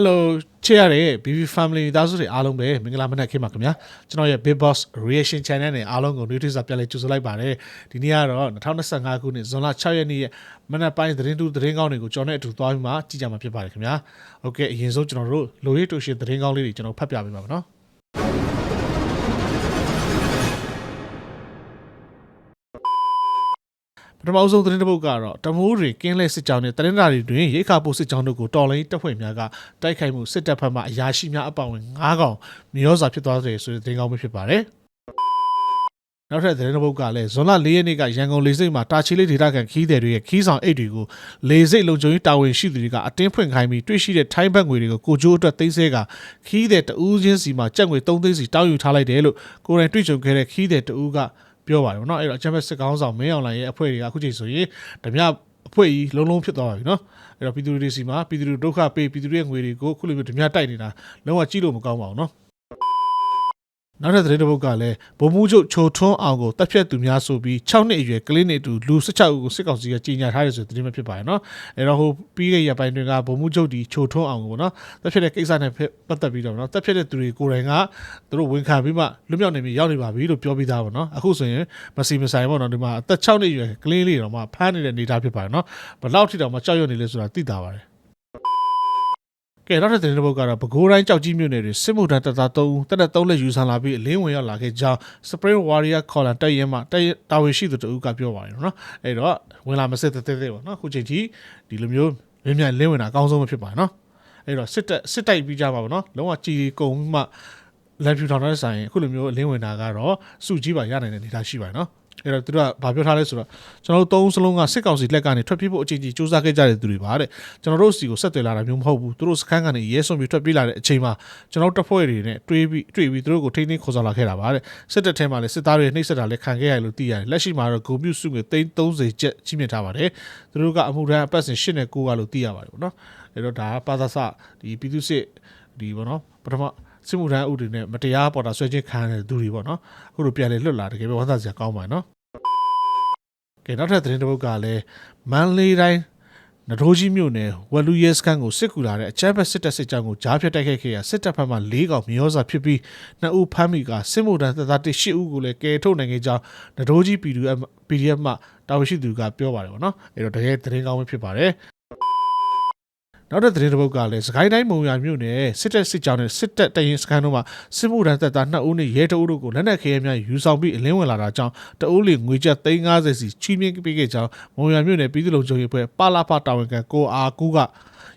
Hello ချစ်ရတဲ့ BB Family မိသားစုတွေအားလုံးပဲမင်္ဂလာမနက်ခင်းပါခင်ဗျာကျွန်တော်ရဲ့ Big Boss Reaction Channel နဲ့အားလုံးကို notice ပြန်လဲကြိုဆိုလိုက်ပါတယ်ဒီနေ့ကတော့2025ခုနှစ်ဇွန်လ6ရက်နေ့ရဲ့မနက်ပိုင်းသတင်းတူသတင်းကောင်းတွေကိုကျွန်တော်နဲ့အတူသွားပြီးမှကြည့်ကြမှာဖြစ်ပါတယ်ခင်ဗျာဟုတ်ကဲ့အရင်ဆုံးကျွန်တော်တို့လိုရေးတူရှင်သတင်းကောင်းလေးတွေကျွန်တော်ဖတ်ပြပေးပါမယ်နော် ထမဆုံးသတင်းတစ်ပုဒ်ကတော့တမိုးတွေကင်းလဲစစ်ကြောင်းနဲ့တရင်တာတွေတွင်ရိခါပို့စစ်ကြောင်းတို့ကိုတော်လိုင်းတပ်ဖွဲ့များကတိုက်ခိုက်မှုစစ်တပ်ဖက်မှအရာရှိများအပောင်ဝင်9កောင်မြေဩဇာဖြစ်သွားတယ်ဆိုတဲ့သတင်းကောင်းပဲဖြစ်ပါတယ်။နောက်ထပ်သတင်းတစ်ပုဒ်ကလည်းဇွန်လ၄ရက်နေ့ကရန်ကုန်လေဆိပ်မှာတာချီလေးဒေတာကန်ခီးတဲ့တွေရဲ့ခီးဆောင်အိတ်တွေကိုလေဆိပ်လုံခြုံရေးတာဝန်ရှိသူတွေကအတင်းဖွင့်ခိုင်းပြီးတွေ့ရှိတဲ့ထိုင်းဘက်ငွေတွေကိုကိုကျိုးအတွက်သိမ်းဆဲကခီးတဲ့တဦးချင်းစီမှာကြက်ငွေ3သိန်းစီတောင်းယူထားလိုက်တယ်လို့ကိုယ်တိုင်တွေ့ကြုံခဲ့တဲ့ခီးတဲ့တဦးက ပြောပါတယ်ဗောနော်အဲ့တော့အချမ်းဘက်စစ်ကောင်းဆောင်မင်းအောင်လိုင်ရဲ့အဖွဲ့တွေကအခုချိန်ဆိုရင်ဓမြအဖွဲ့ကြီးလုံးလုံးဖြစ်သွားပါပြီနော်အဲ့တော့ပြည်သူတွေစီမှာပြည်သူတွေဒုက္ခပေးပြည်သူတွေရဲ့ငွေတွေကိုအခုလိုမျိုးဓမြတိုက်နေတာလုံးဝကြည့်လို့မကောင်းပါဘူးနော် နောက်ထပ်သတင်းတစ်ပုဒ်ကလည်းဗိုလ်မှူးချုပ်ချိုထွန်းအောင်ကိုတပ်ဖြတ်သူများဆိုပြီး6နှစ်အရွယ်ကလေးနဲ့အတူလူ16ဦးကိုစစ်ကောင်စီကကြီးညာထားတယ်ဆိုတဲ့သတင်းပဲဖြစ်ပါတယ်နော်အဲ့တော့ဟိုပြီးခဲ့ရပိုင်းတွင်ကဗိုလ်မှူးချုပ်ဒီချိုထွန်းအောင်ကိုပေါ့နော်တပ်ဖြတ်တဲ့ကိစ္စနဲ့ပတ်သက်ပြီးတော့နော်တပ်ဖြတ်တဲ့သူတွေကိုယ်တိုင်ကသူတို့ဝန်ခံပြီးမှလွတ်မြောက်နေပြီရောက်နေပါပြီလို့ပြောပြီးသားပေါ့နော်အခုဆိုရင်မစီမဆိုင်ပေါ့နော်ဒီမှာအသက်6နှစ်အရွယ်ကလေးလေးတော့မှဖမ်းနေတဲ့အနေအထားဖြစ်ပါတယ်နော်ဘယ်လောက်ထိတောင်မှကြောက်ရွံ့နေလဲဆိုတာသိတာပါတယ် ကဲနောက်တစ်သတင်းတစ်ပုဒ်ကတော့ပဲခူးတိုင်းကြောက်ကြီးမြို့နယ်တွင်စစ်မှုထမ်းတပ်သား3ဦးတပ်နဲ့3လက်ယူဆလာပြီးအလင်းဝင်ရောက်လာခဲ့ကြောင်း Spring Warrior Collar တပ်ရဲမှတပ်ရဲတာဝန်ရှိသူတဦးကပြောပါတယ်နော်အဲ့တော့ဝင်လာမစစ်တဲ့တဲ့တဲ့ပေါ့နော်အခုချိန်ကြီးဒီလိုမျိုးမြင်မြန်လင်းဝင်တာအကောင်းဆုံးပဲဖြစ်ပါတယ်နော်အဲ့တော့စစ်တက်စစ်တိုက်ပြီးကြပါပေါ့နော်လုံးဝကြည်ကုံပြီးမှလန်ဖြူထောင်တဲ့ဆိုင်အခုလိုမျိုးအလင်းဝင်တာကတော့စုကြီးပါရနိုင်တဲ့အနေအထားရှိပါတယ်နော် အဲ့တော့သူတို့ကဘာပြောထားလဲဆိုတော့ကျွန်တော်တို့သုံးစလုံးကစစ်ကောင်စီလက်ကနေထွက်ပြေးဖို့အချိန်ကြီးစူးစမ်းခဲ့ကြတဲ့သူတွေပါတဲ့ကျွန်တော်တို့စီကိုဆက်သွယ်လာတာမျိုးမဟုတ်ဘူးသူတို့စခန်းကနေရဲစွန်ပြီးထွက်ပြေးလာတဲ့အချိန်မှာကျွန်တော်တို့တပ်ဖွဲ့တွေနဲ့တွေးပြီးတွေ့ပြီးသူတို့ကိုထိန်းသိမ်းခေါ်ဆောင်လာခဲ့တာပါတဲ့စစ်တပ်ထဲမှာလည်းစစ်သားတွေနှိပ်စက်တာလည်းခံခဲ့ရတယ်လို့သိရတယ်လက်ရှိမှာတော့ဂုံပြုစုငွေ330ကျပ်ကြီးမြင့်ထားပါတယ်သူတို့ကအမှုထမ်းအပတ်စဉ်8နဲ့9ကလို့သိရပါတယ်ပေါ့နော်အဲ့တော့ဒါကပါသစဒီပြည်သူစစ်ဒီပေါ့နော်ပထမ စစ်မှုထမ်းဥပဒေနဲ့မတရားပေါ်တာဆွဲချင်းခံရတဲ့သူတွေပေါ့နော်အခုလိုပြန်လေလွတ်လာတကယ်ပဲဝမ်းသာစရာကောင်းပါတယ်နော်ကဲနောက်ထပ်သတင်းတစ်ပုဒ်ကလည်းမန်လေးတိုင်းနထိုးကြီးမြို့နယ်ဝက်လူရဲစခန်းကိုစစ်ကူလာတဲ့အချမ်းဘက်စစ်တပ်စစ်ကြောင်းကိုကြားဖြတ်တိုက်ခိုက်ခဲ့ရစစ်တပ်ဘက်မှ၄កောင်မြေဩဇာဖြစ်ပြီးနှစ်ဦးဖမ်းမိကစစ်မှုထမ်းတပ်သားတစ်၈ဦးကိုလည်းကယ်ထုတ်နိုင်ခဲ့ကြောင်းနထိုးကြီး PDF PDF မှတာဝန်ရှိသူကပြောပါတယ်ဗောနော်အဲ့တော့တကယ်သတင်းကောင်းပဲဖြစ်ပါတယ် နောက်တဲ့သတင်းတစ်ပုဒ်ကလည်းစကိုင်းတိုင်းမုံရမြို့နယ်စစ်တပ်စစ်ကြောင်းနဲ့စစ်တပ်တရင်စခန်းတို့မှာစစ်မှုထမ်းတပ်သား2ဦးနဲ့ရဲတအုပ်တို့ကိုလက်နက်ခဲယမ်းများယူဆောင်ပြီးအလင်းဝင်လာတာကြောင့်တအုပ်လီငွေကျပ်350စီချီးမြှင့်ပေးခဲ့ကြောင်းမုံရမြို့နယ်ပြည်သူ့လုံခြုံရေးအဖွဲ့ပါလာဖတာဝန်ခံကိုအားကူက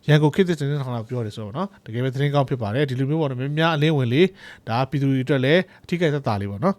ရန်ကုန်ခေတ်သစ်သတင်းထောင်ကပြောတယ်ဆိုတော့နော်တကယ်ပဲသတင်းကောင်းဖြစ်ပါတယ်ဒီလိုမျိုးပေါ့နော်များများအလင်းဝင်လေဒါပြည်သူတွေအတွက်လည်းအထီးကိစ္စတာလေးပေါ့နော်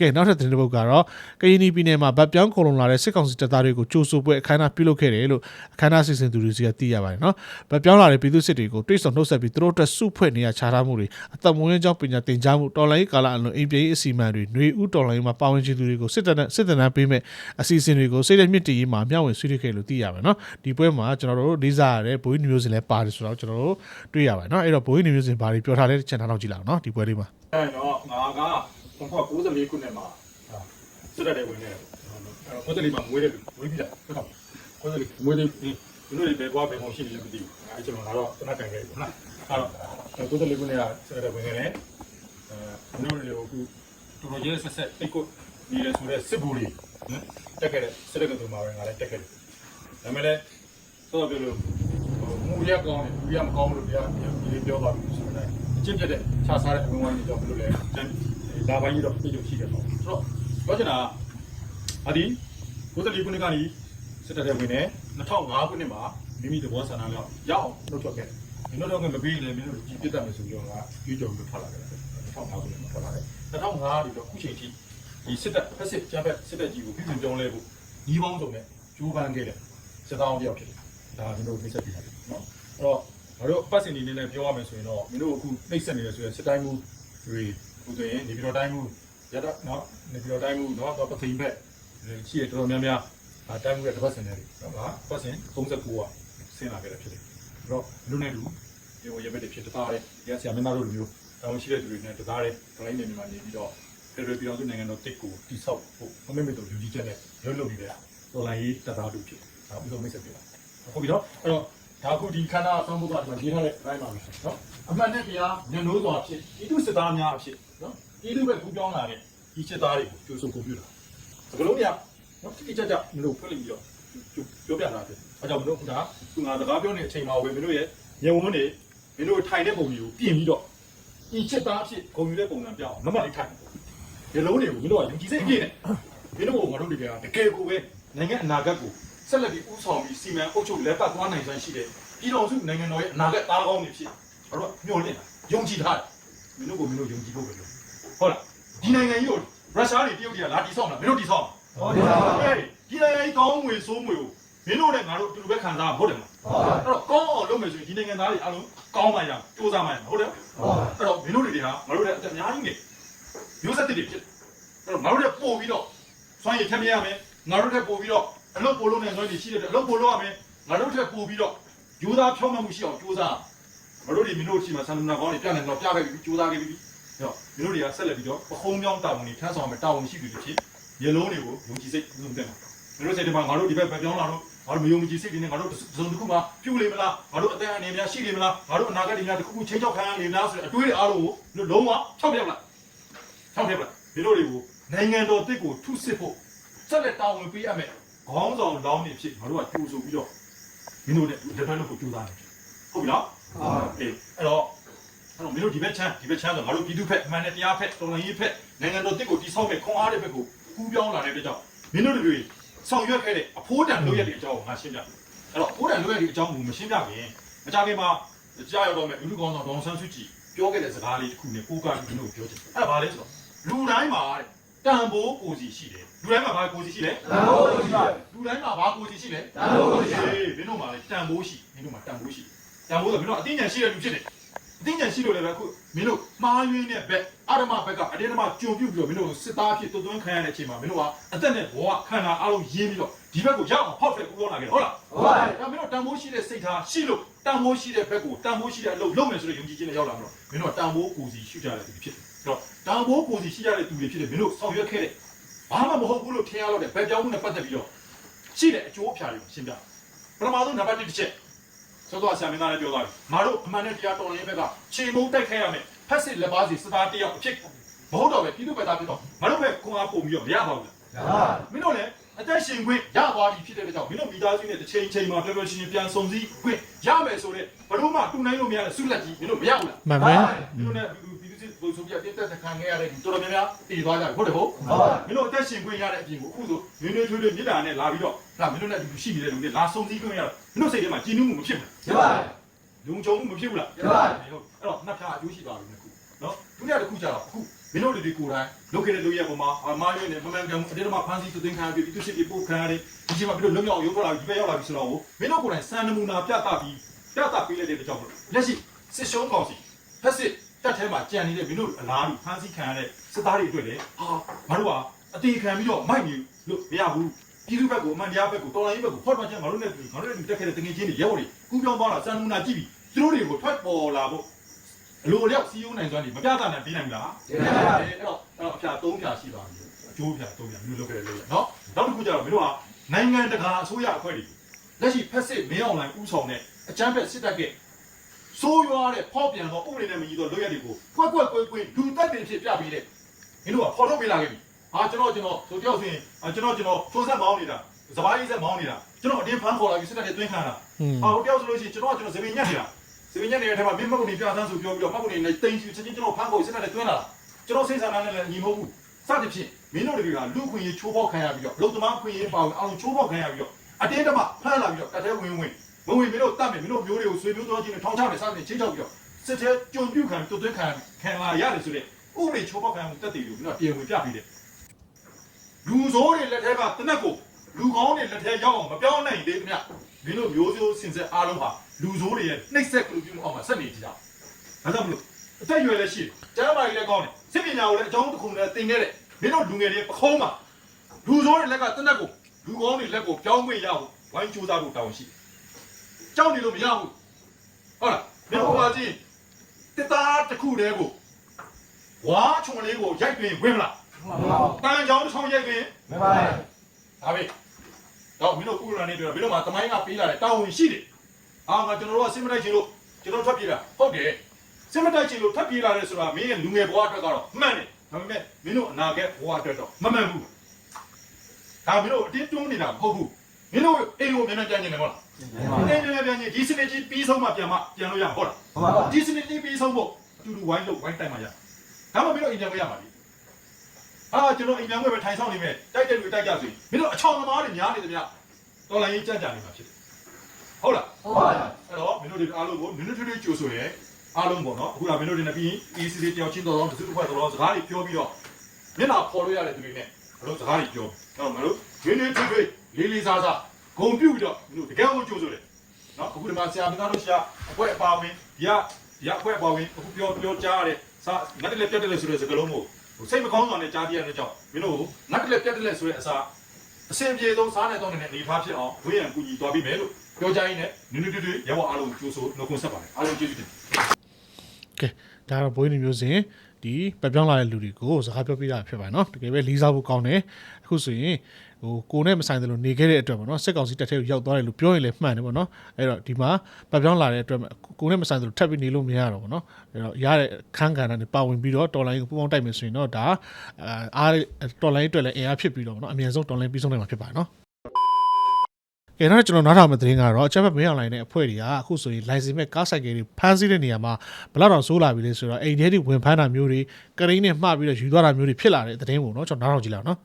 ကဲနောက်ထပ်သတင်းတစ်ပုဒ်ကတော့ကရင်ပြည်နယ်မှာဗတ်ပြောင်းခုံလုံလာတဲ့စစ်ကောင်စီတပ်သားတွေကိုကြိုးဆိုပွဲအခမ်းအနားပြုလုပ်ခဲ့တယ်လို့အခမ်းအနားစီစဉ်သူတွေစီကသိရပါတယ်နော်ဗတ်ပြောင်းလာတဲ့ပြည်သူစစ်တွေကိုတွေးဆောင်နှုတ်ဆက်ပြီးသူတို့အတွက်စုဖွဲ့နေရခြားထားမှုတွေအသက်မွေးကြောင်းပညာသင်ကြားမှုတော်လိုင်းကာလအလွန်အိမ်ပြေးအစီအမံတွေຫນွေဥတော်လိုင်းမှာပါဝင်ချသူတွေကိုစစ်တပ်နဲ့စစ်တပ်နဲ့ပေးမဲ့အစီအစဉ်တွေကိုစိတ်ရမြင့်တည်ရေးမှာမျှဝေဆွေးနွေးခဲ့လို့သိရပါတယ်နော်ဒီပွဲမှာကျွန်တော်တို့လေးစားရတဲ့ဘိုးကြီးမျိုးစင်လည်းပါတယ်ဆိုတော့ကျွန်တော်တို့တွေ့ရပါတယ်နော်အဲ့တော့ဘိုးကြီးမျိုးစင်ဘာတွေပြောထားလဲချန်ထားတော့ကြည့်လာအောင်နော်ဒီပွဲလေးမှာအဲ့တော့ငါက 1994ခုနှစ်မှာစစ်တပ်တွေဝင်နေတယ်အဲ့တော့94မှာမွေးတယ်မွေးပြီလားဟုတ်တော့94မွေးတယ်ဒီလိုတွေဘယ်ကွာဘယ်ကောင်ရှိနေလဲမသိဘူးအဲ့ကျွန်တော်ကတော့တနက်ကန်ခဲ့ပြီဟုတ်လားအဲ့တော့94ခုနှစ်ကစစ်တပ်တွေဝင်နေတယ်အဲကျွန်တော်တို့အခုတော်တော်ရဲဆက်ဆက်တိတ်ကိုဒီလေဆိုတဲ့စစ်ဘူတွေနော်တက်ခဲ့တဲ့စစ်တပ်ကသူမှာပဲငါလည်းတက်ခဲ့တယ်ဒါပေမဲ့လည်းဆိုတော့ပြောလို့မူရကောင်းတယ်မူရမကောင်းလို့တရားဒီပြောပါပြီဆိုတော့အချင်းပြတဲ့ခြားစားတဲ့အဝင်ဝိုင်းတွေကြောင့်ဘယ်လိုလဲ ဒါပိုင်းကြီးတော့ပြည့်စုံရှိတယ်ပေါ့ဆိုတော့ပြောချင်တာအဒီ94ခုနှစ်ကနေစစ်တပ်တွေဝင်နေ2005ခုနှစ်မှာမိမိသဘောဆန္ဒလောက်ရအောင်လုပ်ထွက်ခဲ့တယ်ဒီလိုတော့မပြီးလည်းမင်းတို့ကြည်ပြတ်တတ်မယ်ဆိုတော့ကကြီးကြုံလို့ထွက်လာခဲ့တယ်2005ခုနှစ်မှာထွက်လာတယ်2005ဒီတော့ခုချိန်ထိဒီစစ်တပ်ဖက်စစ်ကျန်းဖက်စစ်တပ်ကြီးကိုပြည်သူပြောင်းလဲဖို့ညီပေါင်းစုံနဲ့ကျိုးပန်းခဲ့တယ်စစ်သားအောင်တယောက်ဖြစ်တယ်ဒါကျွန်တော်နှိမ့်ဆက်ပြတာနော်အဲ့တော့ငါတို့ပတ်စင်နေနေနဲ့ပြောရမယ်ဆိုရင်တော့မင်းတို့အခုနှိမ့်ဆက်နေတယ်ဆိုရင်စစ်တိုင်းမှုတွေ ဟိုဆိုရင်နေပြည်တော်တိုင်းမှုရတော့နော်နေပြည်တော်တိုင်းမှုနော်တော့ပသိမ်ဘက်ရှိရတော်တော်များများအဲတိုင်းမှုရဲ့တစ်ပတ်စင်တွေနော်ဟာပတ်စင်39ကဆင်းလာခဲ့တယ်ဖြစ်တယ်အဲ့တော့လူနဲ့လူဒီဟိုရမက်တွေဖြစ်တသားတယ်ရဆရာမင်းသားတို့လိုမျိုးတောင်းရှိတဲ့သူတွေနဲ့တသားတယ်ဒလိုင်းနေနေမှာနေပြီးတော့ဖက်ဒရယ်ပြည်တော်စုနိုင်ငံတော်တစ်ကိုတိဆောက်ဖို့အမေမေတို့လူကြီးချက်နဲ့ရုပ်လုပ်နေတဲ့တော်လိုင်းရေးတသားတို့ဖြစ်တယ်ဒါဥစ္စာမိတ်ဆက်ပြပါဟုတ်ပြီနော်အဲ့တော့ဒါအခုဒီခန္ဓာဆောင်းဖို့ကဒီမှာရေးထားတဲ့ဘိုင်းပါမယ်နော်အမှန်နဲ့တရားညနိုးစွာဖြစ်ဤသူစစ်သားများအဖြစ် နော်ဤသူပဲကူပြောင်းလာတဲ့ဒီစစ်သားတွေကိုကျိုးစုံကုန်ပြတာစကလုံးတွေကနော်တိတိကျကျမလို့ဖွင့်လိုက်ပြီးတော့ပြောပြတာဖြစ်အဲကြောင့်မလို့ဒါသူငါစကားပြောနေတဲ့အချိန်မှာဝယ်မင်းတို့ရဲ့ညဝန်းနေမင်းတို့ထိုင်တဲ့ပုံမျိုးပြင်ပြီးတော့ဤစစ်သားအဖြစ်ဂုံယူတဲ့ပုံစံပြောင်းမမလေးထိုင်ဒီလုံးတွေကိုမင်းတို့ကယုံကြည်စိတ်အပြည့်နဲ့မင်းတို့ကငါတို့တွေကတကယ်ကိုပဲနိုင်ငံအနာဂတ်ကိုဆက်လက်ပြီးဥဆောင်ပြီးစီမံအုပ်ချုပ်လက်ပတ်သွားနိုင်စွမ်းရှိတဲ့ပြည်တော်စုနိုင်ငံတော်ရဲ့အနာဂတ်သားကောင်းတွေဖြစ်ဘာလို့ညှို့လင့်တာယုံကြည်ထားတယ်မင်းတို့ကမင်းတို့ယုံကြည်ဖို့ပဲလို့ ဟုတ်လားဒီနိုင်ငံကြီးကိုရုရှားတွေတရုတ်တွေကလာတီဆောက်မလားမင်းတို့တီဆောက်ဟုတ်တယ်ပါဘူးဒီနိုင်ငံကြီးကောင်းငွေစိုးငွေကိုမင်းတို့နဲ့ငါတို့အတူတူပဲခံစားမှာဟုတ်တယ်မလားဟုတ်အဲ့တော့ကောင်းအောင်လုပ်မယ်ဆိုရင်ဒီနိုင်ငံသားတွေအားလုံးကောင်းမှရစူးစမ်းမှရဟုတ်တယ်အဲ့တော့မင်းတို့တွေကငါတို့လည်းအများကြီးနေမျိုးဆက်တွေဖြစ်အဲ့တော့ငါတို့လည်းပို့ပြီးတော့စွမ်းရည်ထက်မြရမယ်ငါတို့လည်းပို့ပြီးတော့အလုပ်ပို့လို့နဲ့ဆိုရင်ရှိတယ်အလုပ်ပို့လို့ရမယ်ငါတို့ထက်ပို့ပြီးတော့ယူသားဖြောင်းမှမှုရှိအောင်ကြိုးစားငါတို့ဒီမင်းတို့ရှိမှဆန္ဒနာကောင်းတွေပြနေတော့ပြခဲ့ပြီးကြိုးစားခဲ့ပြီး ဟောမင်းတို့တွေကဆက်လက်ပြီးတော့ပခုံးပြောင်းတာဝန်တွေထမ်းဆောင်မယ်တာဝန်ရှိသူတွေဖြစ်ရေလုံးတွေကိုယုံကြည်စိတ်လုံးတဲ့မှာမင်းတို့စိတ်ထဲမှာငါတို့ဒီဘက်ပဲပြောင်းလာတော့ငါတို့မယုံကြည်စိတ်တွေနဲ့ငါတို့စုံတစ်ခုမှပြုလေမလားငါတို့အသက်အနေများရှိလေမလားငါတို့အနာဂတ်တွေများတစ်ခုခုချင်းချောက်ခံရလေမလားဆိုတဲ့အတွေးတွေအားလုံးကိုလုံးဝ၆ပြတ်လား၆ပြတ်လားမင်းတို့တွေကိုနိုင်ငံတော်တစ်ကိုထုစစ်ဖို့ဆက်လက်တာဝန်ပေးရမယ်ခေါင်းဆောင်လောင်းနေဖြစ်ငါတို့ကကြိုးဆိုပြီးတော့မင်းတို့နဲ့လက်ဖက်လို့ကိုကြိုးစားတယ်ဟုတ်ပြီနော်ဟုတ်အေးအဲ့တော့ အဲ့တော့မင်းတို့ဒီဘက်ချမ်းဒီဘက်ချမ်းဆိုငါတို့ပြည်သူဖက်အမှန်နဲ့တရားဖက်တော်လှန်ရေးဖက်နိုင်ငံတော်တစ်ကိုတိဆောက်မဲ့ခွန်အားတဲ့ဘက်ကိုကူးပြောင်းလာတဲ့အတွက်ကြောင့်မင်းတို့တွေဆောင်ရွက်ခဲ့တဲ့အဖိုးတန်လုပ်ရတဲ့အကြောင်းကိုငါရှင်းပြအဲ့တော့အဖိုးတန်လုပ်ရတဲ့အကြောင်းကိုမရှင်းပြခင်မကြခင်မှာကြားရောက်တော့မဲ့လူလူကောင်းဆောင်ဒေါန်ဆန်းစုကြည်ပြောခဲ့တဲ့စကားလေးတစ်ခုနဲ့ပိုးကားပြီးမင်းတို့ပြောချင်အဲ့ဒါဘာလဲဆိုတော့လူတိုင်းမှာတဲ့တန်ဖိုးကိုစီရှိတယ်လူတိုင်းမှာဘာကိုစီရှိလဲလူတိုင်းမှာဘာကိုစီရှိလဲတန်ဖိုးရှိမင်းတို့မှာလေတန်ဖိုးရှိမင်းတို့မှာတန်ဖိုးရှိတန်ဖိုးဆိုမင်းတို့အသိဉာဏ်ရှိတဲ့လူဖြစ်တယ် အသိဉာဏ်ရှိလို့လည်းပဲခုမင်းတို့မှားယွင်းတဲ့ဘက်အာရမဘက်ကအတင်းအဓမ္မကြုံပြုတ်ပြီးတော့မင်းတို့စစ်သားဖြစ်တွတ်သွင်းခံရတဲ့အချိန်မှာမင်းတို့ကအသက်နဲ့ဘောကခန္ဓာအလုံးရင်းပြီးတော့ဒီဘက်ကိုရောက်အောင်ဖောက်ဖက်ပူပေါင်းလာခဲ့တယ်ဟုတ်လားဟုတ်ပါတယ်ဒါမင်းတို့တန်ဖိုးရှိတဲ့စိတ်ထားရှိလို့တန်ဖိုးရှိတဲ့ဘက်ကိုတန်ဖိုးရှိတဲ့အလုပ်လုပ်မယ်ဆိုတဲ့ယုံကြည်ခြင်းနဲ့ရောက်လာမှာတော့မင်းတို့ကတန်ဖိုးကိုစီရှိကြတဲ့သူဖြစ်တယ်အဲ့တော့တန်ဖိုးကိုစီရှိကြတဲ့သူတွေဖြစ်တယ်မင်းတို့ဆောင်ရွက်ခဲ့တဲ့ဘာမှမဟုတ်ဘူးလို့ထင်ရတော့တဲ့ဘက်ပြောင်းမှုနဲ့ပတ်သက်ပြီးတော့ရှိတဲ့အကျိုးအဖျားတွေကိုရှင်းပြပထမဆုံးနံပါတ်1တစ်ချက် သောတော်ဆရာမင်းသားလည်းပြောသွားပြီငါတို့အမှန်နဲ့တရားတော်ရင်ဘက်ကခြေမုံတိုက်ခဲရမယ်ဖက်စစ်လက်ပါစီစသားတယောက်အဖြစ်မဟုတ်တော့ပဲပြည်သူ့ဘက်သားဖြစ်တော့ငါတို့ပဲခွန်အားပုံပြီးတော့မရပါဘူးလားမင်းတို့လည်းအသက်ရှင်ခွင့်ရသွားပြီဖြစ်တဲ့အတွက်ကြောင့်မင်းတို့မိသားစုနဲ့တစ်ချိန်ချိန်မှာပြောပြောချင်းချင်းပြန်ဆုံစည်းခွင့်ရမယ်ဆိုတော့ဘလို့မှတူနိုင်လို့မရတဲ့ဆုလက်ကြီးမင်းတို့မရဘူးလားမှန်မယ်မင်းတို့နဲ့ပြည်သူ စစ်ဘုံဆိုပြတဲ့တက်ခံခဲ့ရတဲ့တော်တော်များများတည်သွားကြပြီဟုတ်တယ်ဟုတ်မင်းတို့အသက်ရှင်ခွင့်ရတဲ့အပြင်ကိုအခုဆိုမင်းတို့ထွေးထွေးမြေတာနဲ့လာပြီးတော့ဟာမင်းတို့နဲ့အတူရှိနေတဲ့လူတွေလာဆုံစည်းခွင့်ရတော့မင်းတို့စိတ်ထဲမှာကြည်နူးမှုမဖြစ်ဘူးလုံခြုံမှုမဖြစ်ဘူးလားဟုတ်အဲ့တော့နှစ်ခါအကျိုးရှိသွားပြီခုနော်ဒုတိယတစ်ခုကျတော့အခုမင်းတို့တွေကိုယ်တိုင်လုပ်ခဲ့တဲ့လူရဲ့ပုံမှာအမားရွေးနဲ့မမှန်ကန်မှုအတေးတော့မှဖန်ဆီးသွင်းခံရပြီးပြည်သူစစ်တွေပို့ခံရတယ်ဒီချိန်မှာပြီးတော့လုံရောက်ရုံးထွက်လာပြီးဒီဘက်ရောက်လာပြီဆိုတော့မင်းတို့ကိုယ်တိုင်စံနမူနာပြသပြီးပြသပေးလိုက်တဲ့ကြောင့်လက်ရှိစစ်ရှုံးကောင်စီဖက်စစ် တက်ထဲမှာကြံနေတဲ့မင်းတို့အလားတူဖန်ဆီးခံရတဲ့စစ်သားတွေအတွက်လေဟာငါတို့ကအတေခံပြီးတော့မိုက်နေလို့မရဘူးပြည်သူဘက်ကိုအမှန်တရားဘက်ကိုတော်လိုင်းဘက်ကိုဖောက်ထွက်ခြင်းငါတို့နဲ့ငါတို့နဲ့တက်ခဲ့တဲ့တငယ်ချင်းတွေရဲဘော်တွေကူးပြောင်းသွားတာစံနမူနာကြည့်ပြီးသူတို့တွေကိုထွက်ပေါ်လာဖို့အလိုလျောက်စီးယုံနိုင်စွမ်းတွေမပြသနိုင်ပြီးနိုင်ဘူးလားအဲ့တော့အဲ့တော့အဖျာ၃ဖြာရှိပါပြီအကျိုးဖြာ၃ဖြာမျိုးလုပ်ခဲ့တယ်လို့ရနော်နောက်တစ်ခုကျတော့မင်းတို့ကနိုင်ငံတကာအစိုးရအဖွဲ့တွေလက်ရှိဖက်စစ်မင်းအောင်လိုင်းဥဆောင်တဲ့အကြမ်းဖက်စစ်တပ်က စိုးရွားတဲ့ဖောက်ပြန်သောဥပဒေနဲ့မညီသောလုပ်ရည်တွေကိုကွက်ကွက်ကွယ်ကွယ်လူတက်တင်ဖြစ်ပြပြီးတဲ့မင်းတို့ကဖော်ထုတ်ပေးလာခဲ့ပြီဟာကျွန်တော်ကျွန်တော်ဆိုတယောက်ဆိုရင်ကျွန်တော်ကျွန်တော်သုံးဆက်မောင်းနေတာစပိုင်းဆက်မောင်းနေတာကျွန်တော်အတင်းဖမ်းခေါ်လာပြီးစစ်တပ်တွေတွင်းခံတာอืมဟာဟိုတယောက်ဆိုလို့ရှိရင်ကျွန်တော်ကကျွန်တော်ဇမင်းညက်နေတာဇမင်းညက်နေတဲ့ထဲမှာမင်းမကုတ်နေပြသန်းဆိုပြောပြီးတော့မကုတ်နေနဲ့တိန်ချူချက်ချင်းကျွန်တော်ဖမ်းခေါ်စစ်တပ်တွေတွင်းလာတာကျွန်တော်စိတ်ဆန္ဒနဲ့လည်းညီမဟုတ်ဘူးစသဖြင့်မင်းတို့တွေကလူခွင့်ရေးချိုးဖောက်ခံရပြီးတော့လုံသမားခွင့်ရေးပါအောင်အောင်ချိုးဖောက်ခံရပြီးတော့အတင်းတမဖမ်းလာပြီးတော့တထဲဝင်ဝင် မဝင်မင်းတို့တတ်မယ်မင်းတို့မျိုးတွေကိုဆွေမျိုးတော်ချင်းနဲ့ထောင်းချတယ်စသဖြင့်ချင်းချောက်ပြီးတော့စစ်သေးကြုံပြုတ်ခံတွတ်သွင်းခံခံလာရတယ်ဆိုတဲ့ဥပဒေချိုးဖောက်ခံမှုတက်တည်လို့မင်းတို့တရားဝင်ပြပြီးတယ်လူဆိုးတွေလက်ထက်ကတနက်ကိုလူကောင်းတွေလက်ထက်ရောက်အောင်မပြောင်းနိုင်သေးဘူးမြမင်းတို့မျိုးစိုးစင်ဆက်အားလုံးဟာလူဆိုးတွေရဲ့နှိပ်စက်ကြလို့ပြုမှုအောင်မှာဆက်နေကြတာဒါကြောင့်မလို့အသက်အရွယ်လည်းရှိတယ်ကျမ်းမာရေးလည်းကောင်းတယ်စစ်ပညာကိုလည်းအကြောင်းတစ်ခုနဲ့သင်ခဲ့တယ်မင်းတို့လူငယ်တွေပခုံးမှာလူဆိုးတွေလက်ကတနက်ကိုလူကောင်းတွေလက်ကိုပြောင်းခွင့်ရဖို့ဝိုင်းကြိုးစားဖို့တောင်းရှိတယ် ကြောက်နေလို့မရဘူးဟုတ်လားမင်းဟိုပါကြည့်တစ်သားတစ်ခုတည်းကိုဝါချုံလေးကိုရိုက်တွင်ဝင်မလားတန်ချောင်းတစ်ချောင်းရိုက်တွင်ဒါပဲတော့မင်းတို့ကုလနာနေပြောမင်းတို့မှာတမိုင်းကပေးလာတယ်တောင်းဝင်ရှိတယ်အာငါကျွန်တော်တို့ကစစ်မတိုက်ချင်လို့ကျွန်တော်ထွက်ပြေးတာဟုတ်တယ်စစ်မတိုက်ချင်လို့ထွက်ပြေးလာတယ်ဆိုတာမင်းရဲ့လူငယ်ဘဝအတွက်ကတော့မှန်တယ်ဒါပေမဲ့မင်းတို့အနာဂတ်ဘဝအတွက်တော့မမှန်ဘူးဒါမင်းတို့အတင်းတွန်းနေတာမဟုတ်ဘူးမင်းတို့အိမ်ကိုမြန်မြန်ပြန်နေတယ်ဟုတ်လားအိမ်မြ န်မြန်ပြန်နေဒီစနစ်ကြီးပြီးဆုံးမှပြန်မှပြန်လို့ရဟုတ်လားဟုတ်ပါဘူးဒီစနစ်ကြီးပြီးဆုံးဖို့အတူတူဝိုင်းလို့ဝိုင်းတိုက်မှရဒါမှမင်းတို့အိမ်ပြန်မရပါဘူးအာကျွန်တော်အိမ်ပြန်ွယ်ပဲထိုင်ဆောင်နေမယ်တိုက်တဲ့လူတိုက်ကြစီမင်းတို့အချောင်သမားတွေများနေသမျှတော်လိုင်းကြီးကြံ့ကြံ့နေမှာဖြစ်တယ်ဟုတ်လားဟုတ်ပါဘူးအဲ့တော့မင်းတို့တွေအားလုံးကိုနည်းနည်းထွေးထွေးကြိုဆိုရဲအားလုံးပေါ့နော်အခုကမင်းတို့တွေနဲ့ပြီးရင် EC တွေတယောက်ချင်းတော်တော်တစ်စုတစ်ဖွဲ့တော်တော်စကားတွေပြောပြီးတော့မျက်နှာပေါ်လို့ရတဲ့သူတွေနဲ့ဘလို့စကားတွေပြောတော့မလို့နည်းနည်းထွေးထွေးလေးလေးစားစား ဂုံပြုတ်ပြီးတော့မင်းတို့တကယ်ကိုကြိုဆိုတယ်နော်အခုဒီမှာဆရာမသားတို့ရှာအပွဲအပါဝင်ဒီကဒီကအပွဲအပါဝင်အခုပြောပြောကြားရတဲ့စာငတ်တယ်လက်ပြတ်တယ်လက်ဆိုတဲ့စကားလုံးကိုဟိုစိတ်မကောင်းစွာနဲ့ကြားပြရတဲ့ကြောင့်မင်းတို့ငတ်တယ်လက်ပြတ်တယ်လက်ဆိုတဲ့အစားအစင်ပြေဆုံးစားနေတော့နေတဲ့အနေထားဖြစ်အောင်ဝိရံကူညီသွားပြီးမယ်လို့ပြောကြရင်းနဲ့နည်းနည်းထွေးထွေးရပါအားလုံးကြိုဆိုနှုတ်ခွန်းဆက်ပါတယ်အားလုံးကျေးဇူးတင်ကဲဒါကတော့ဘိုးနေမျိုးစဉ်ဒီပပြောင်းလာတဲ့လူတွေကိုစကားပြောပြတာဖြစ်ပါတယ်နော်တကယ်ပဲလေးစားဖို့ကောင်းတယ်အခုဆိုရင် ဟိုကိုနဲ့မဆိုင်တယ်လို့နေခဲ့တဲ့အတွက်ပေါ့နော်စစ်ကောင်စီတက်ထဲကိုရောက်သွားတယ်လို့ပြောရင်လည်းမှန်တယ်ပေါ့နော်အဲ့တော့ဒီမှာဗပြောင်းလာတဲ့အတွက်ကိုနဲ့မဆိုင်တယ်လို့ထပ်ပြီးနေလို့မရတော့ပေါ့နော်အဲ့တော့ရတဲ့ခန်းကဏ္ဍနဲ့ပါဝင်ပြီးတော့တော်လိုင်းကိုပူးပေါင်းတိုက်မယ်ဆိုရင်တော့ဒါအားတော်လိုင်းအတွက်လည်းအင်အားဖြစ်ပြီးတော့ပေါ့နော်အမြဲဆုံးတော်လိုင်းပြီးဆုံးနိုင်မှာဖြစ်ပါတယ်နော်ဲနောက်ကျွန်တော်နားထောင်မဲ့သတင်းကတော့အချက်ဘက်မင်းအောင်လိုင်းနဲ့အဖွဲ့တွေကအခုဆိုရင် license မဲ့ကားဆိုင်ကယ်တွေဖမ်းဆီးတဲ့နေရာမှာဘလောက်တောင်ဆိုးလာပြီလဲဆိုတော့အိမ်ထဲတွေဝင်ဖမ်းတာမျိုးတွေကရင်းနဲ့မှားပြီးတော့ယူသွားတာမျိုးတွေဖြစ်လာတဲ့သတင်းပေါ့နော်ကျွန်တော်နားထောင်ကြည့်လောက်နော်